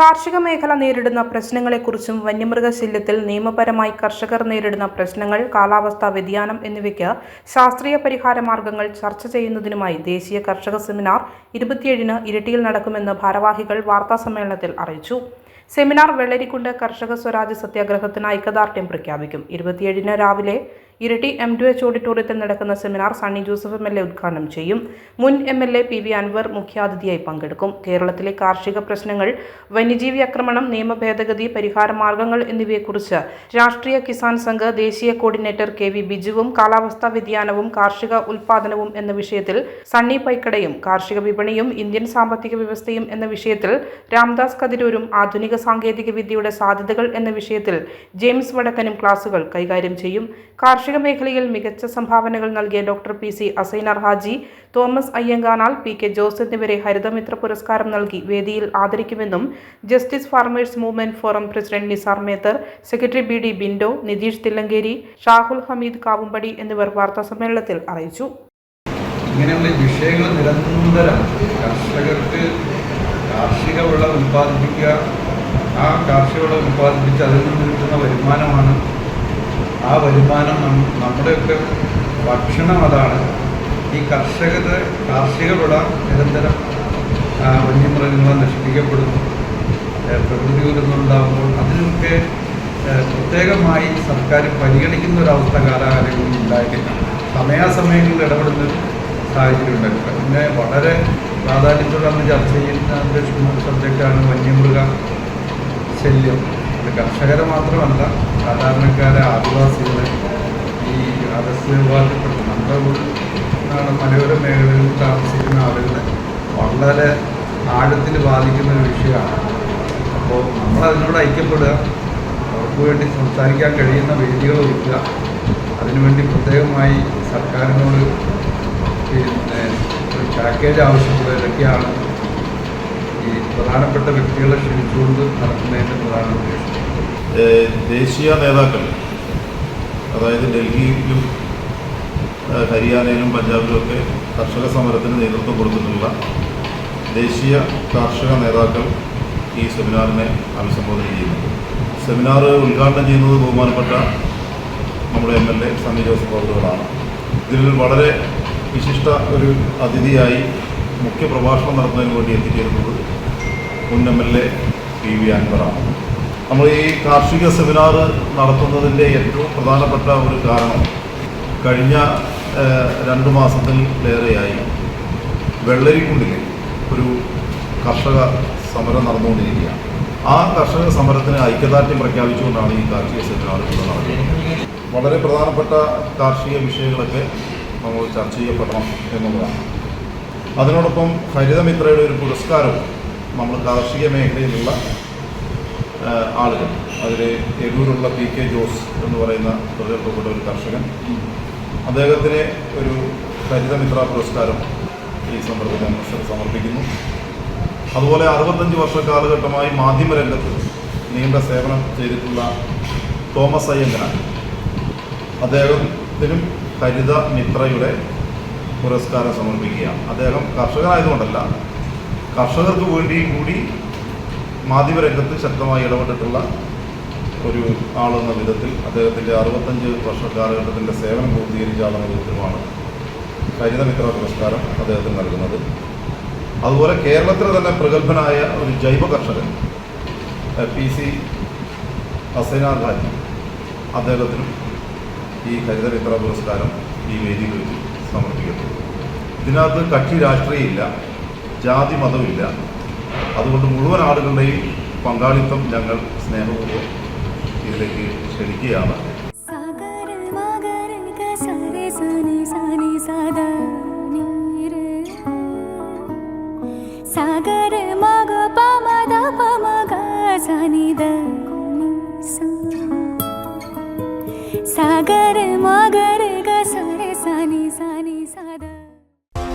കാർഷിക മേഖല നേരിടുന്ന പ്രശ്നങ്ങളെക്കുറിച്ചും വന്യമൃഗശല്യത്തിൽ നിയമപരമായി കർഷകർ നേരിടുന്ന പ്രശ്നങ്ങൾ കാലാവസ്ഥാ വ്യതിയാനം എന്നിവയ്ക്ക് ശാസ്ത്രീയ പരിഹാര മാർഗങ്ങൾ ചർച്ച ചെയ്യുന്നതിനുമായി ദേശീയ കർഷക സെമിനാർ ഇരുപത്തിയേഴിന് ഇരട്ടിയിൽ നടക്കുമെന്ന് ഭാരവാഹികൾ വാർത്താസമ്മേളനത്തിൽ അറിയിച്ചു. സെമിനാർ വെള്ളരിക്കുണ്ട് കർഷക സ്വരാജ് സത്യാഗ്രഹത്തിന് ഐക്യദാർഢ്യം പ്രഖ്യാപിക്കും. ഇരുപത്തിയേഴിന് രാവിലെ ഇരട്ടി എം ടു എച്ച് ഓഡിറ്റോറിയത്തിൽ നടക്കുന്ന seminar Sunny Joseph M L A ഉദ്ഘാടനം ചെയ്യും. മുൻ M L A P V Anvar മുഖ്യാതിഥിയായി പങ്കെടുക്കും. കേരളത്തിലെ കാർഷിക പ്രശ്നങ്ങൾ വന്യജീവി ആക്രമണം നിയമ ഭേദഗതി പരിഹാര മാർഗങ്ങൾ എന്നിവയെക്കുറിച്ച് രാഷ്ട്രീയ കിസാൻ സംഘ് ദേശീയ കോർഡിനേറ്റർ കെ വി ബിജുവും കാലാവസ്ഥാ വ്യതിയാനവും കാർഷിക ഉൽപാദനവും എന്ന വിഷയത്തിൽ സണ്ണി പൈക്കടയും കാർഷിക വിപണിയും ഇന്ത്യൻ സാമ്പത്തിക വ്യവസ്ഥയും എന്ന വിഷയത്തിൽ രാംദാസ് കതിരൂരും ആധുനിക സാങ്കേതിക വിദ്യയുടെ സാധ്യതകൾ എന്ന വിഷയത്തിൽ ജെയിംസ് വടക്കനും ക്ലാസുകൾ കൈകാര്യം ചെയ്യും. കാർഷിക മേഖലയിൽ മികച്ച സംഭാവനകൾ നൽകിയ doctor P C Asainar Haji Thomas Ayyankanal P K Jose എന്നിവരെ ഹരിതമിത്ര പുരസ്കാരം നൽകി വേദിയിൽ ആദരിക്കുമെന്നും justice farmers movement forum president Nisar Methar secretary B D Bindo Nitheesh Thillankeri Shahul Hameed Kavumpadi എന്നിവർ വാർത്താ സമ്മേളനത്തിൽ അറിയിച്ചു. ഇങ്ങനെയുള്ള വിഷയങ്ങൾ നിരന്തരം കർഷകർക്ക് കാർഷിക വിള ഉൽപ്പാദിപ്പിക്കുക ആ കാർഷിക വിള ഉൽപ്പാദിപ്പിച്ച് അതിൽ നിന്ന് കിട്ടുന്ന വരുമാനമാണ് ആ വരുമാനം നമ്മുടെയൊക്കെ ഭക്ഷണം അതാണ്. ഈ കർഷകരുടെ കാർഷിക വിള നിരന്തരം വന്യമൃഗങ്ങളെ നശിപ്പിക്കപ്പെടുന്നു. പ്രകൃതി ദുരന്തമുണ്ടാകുമ്പോൾ അതിനൊക്കെ പ്രത്യേകമായി സർക്കാർ പരിഗണിക്കുന്ന ഒരവസ്ഥ കാലാകാലങ്ങളിൽ ഉണ്ടായിട്ടില്ല. സമയാസമയങ്ങളിൽ ഇടപെടുന്ന സാഹചര്യം ഉണ്ടായിട്ടില്ല. പിന്നെ വളരെ പ്രാധാന്യത്തോടെ നമ്മൾ ചർച്ച ചെയ്യുന്ന ഒരു സബ്ജക്റ്റാണ് വന്യമൃഗ ശല്യം അത് കർഷകരെ മാത്രമല്ല സാധാരണക്കാരെ ആദിവാസികളെ ഈ അഗസ്ത്യ വിഭാഗത്തിൽപ്പെട്ട നമ്മുടെ എന്താണ് മലയോര മേഖലകളിൽ താമസിക്കുന്ന ആളുകളെ വളരെ ആഴത്തിൽ ബാധിക്കുന്ന ഒരു വിഷയമാണ്. അപ്പോൾ നമ്മൾ അതിനോട് ഐക്യപ്പെടുക അവർക്ക് വേണ്ടി സംസാരിക്കാൻ കഴിയുന്ന വേദികൾ ഒരുക്കുക അതിനുവേണ്ടി പ്രത്യേകമായി സർക്കാരിനോട് പിന്നെ ഒരു പാക്കേജ് ആവശ്യപ്പെടുക ഇതൊക്കെയാണ് ഈ പ്രധാനപ്പെട്ട വ്യക്തികളെ ക്ഷണിച്ചുകൊണ്ട് നടത്തുന്നതിന്റെ പ്രധാന ഉദ്ദേശം. ദേശീയ നേതാക്കൾ അതായത് ഡൽഹിയിലും ഹരിയാനയിലും പഞ്ചാബിലും ഒക്കെ കർഷക സമരത്തിന് നേതൃത്വം കൊടുത്തിട്ടുള്ള ദേശീയ കാർഷിക നേതാക്കൾ ഈ സെമിനാറിനെ അഭിസംബോധന ചെയ്യുന്നു സെമിനാർ ഉദ്ഘാടനം ചെയ്യുന്നത് ബഹുമാനപ്പെട്ട നമ്മുടെ M L A Sunny Joseph അവറുകളാണ് ഇതിൽ വളരെ വിശിഷ്ട ഒരു അതിഥിയായി മുഖ്യ പ്രഭാഷണം നടത്തുന്നതിന് വേണ്ടി എത്തിച്ചേരുന്നത് മുൻ M L A P V അൻവറാണ്. നമ്മൾ ഈ കാർഷിക സെമിനാർ നടത്തുന്നതിന്റെ ഏറ്റവും പ്രധാനപ്പെട്ട ഒരു കാരണം കഴിഞ്ഞ രണ്ട് മാസത്തിലേറെയായി വെള്ളരിക്കുണ്ടിൽ ഒരു കർഷക സമരം നടന്നുകൊണ്ടിരിക്കുകയാണ്. ആ കർഷക സമരത്തിന് ഐക്യദാർഢ്യം പ്രഖ്യാപിച്ചുകൊണ്ടാണ് ഈ കാർഷിക സെമിനാർ ഇവിടെ നടക്കുന്നത്. വളരെ പ്രധാനപ്പെട്ട കാർഷിക വിഷയങ്ങളൊക്കെ നമ്മൾ ചർച്ച ചെയ്യപ്പെടണം എന്നുള്ളതാണ്. അതിനോടൊപ്പം ഹരിതമിത്രയുടെ ഒരു പുരസ്കാരവും നമ്മൾ കാർഷിക മേഖലയിലുള്ള ആളുകൾ. അതിൽ എരൂരുള്ള പി കെ ജോസ് എന്ന് പറയുന്ന പ്രചരിക്കപ്പെട്ട ഒരു കർഷകൻ. അദ്ദേഹത്തിന് ഒരു ഹരിതമിത്ര പുരസ്കാരം ഈ സന്ദർഭത്തിൽ സമർപ്പിക്കുന്നു. അതുപോലെ അറുപത്തഞ്ച് വർഷ കാലഘട്ടമായി മാധ്യമരംഗത്ത് നീണ്ട സേവനം ചെയ്തിട്ടുള്ള തോമസ് അയ്യങ്കനാണ്. അദ്ദേഹത്തിനും ഹരിത മിത്രയുടെ പുരസ്കാരം സമർപ്പിക്കുകയാണ് അദ്ദേഹം കർഷകനായതുകൊണ്ടല്ല കർഷകർക്ക് വേണ്ടി കൂടി മാധ്യമരംഗത്ത് ശക്തമായി ഇടപെട്ടിട്ടുള്ള ഒരു ആളെന്ന വിധത്തിൽ അദ്ദേഹത്തിന്റെ അറുപത്തഞ്ച് വർഷ കാലഘട്ടത്തിന്റെ സേവനം പൂർത്തീകരിച്ച ആളെന്ന വിധത്തിലുമാണ് കരിതമിത്ര പുരസ്കാരം അദ്ദേഹത്തിന് നൽകുന്നത്. അതുപോലെ കേരളത്തിൽ തന്നെ പ്രഗത്ഭനായ ഒരു ജൈവ കർഷകൻ പി സി ഹസൈനാർ ഖാജി അദ്ദേഹത്തിനും ഈ ഹരിതമിത്ര പുരസ്കാരം ഈ വേദിയിൽ ഇതിനകത്ത് കക്ഷി രാഷ്ട്രീയമില്ല ജാതി മതമില്ല അതുകൊണ്ട് മുഴുവൻ ആളുകളുടെയും പങ്കാളിത്തം ഞങ്ങൾ സ്നേഹപൂർവം ഇതിലേക്ക് ക്ഷണിക്കുകയാണ്. സാഗര സാഗര